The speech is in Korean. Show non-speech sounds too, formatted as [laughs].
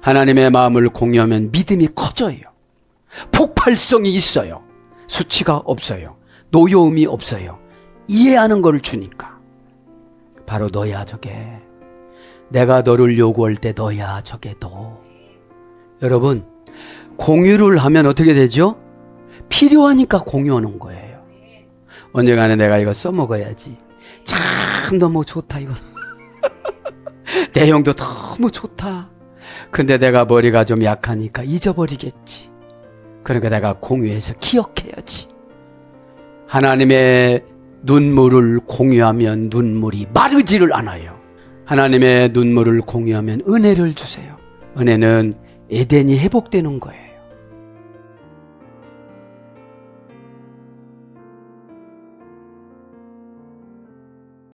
하나님의 마음을 공유하면 믿음이 커져요. 폭발성이 있어요. 수치가 없어요. 노여움이 없어요. 이해하는 걸 주니까. 바로 너야 저게. 내가 너를 요구할 때 너야 저게 너. 여러분, 공유를 하면 어떻게 되죠? 필요하니까 공유하는 거예요. 언젠가는 내가 이거 써먹어야지. 참 너무 좋다, 이거. [laughs] 내용도 너무 좋다. 근데 내가 머리가 좀 약하니까 잊어버리겠지. 그러니까 내가 공유해서 기억해야지. 하나님의 눈물을 공유하면 눈물이 마르지를 않아요. 하나님의 눈물을 공유하면 은혜를 주세요. 은혜는 에덴이 회복되는 거예요.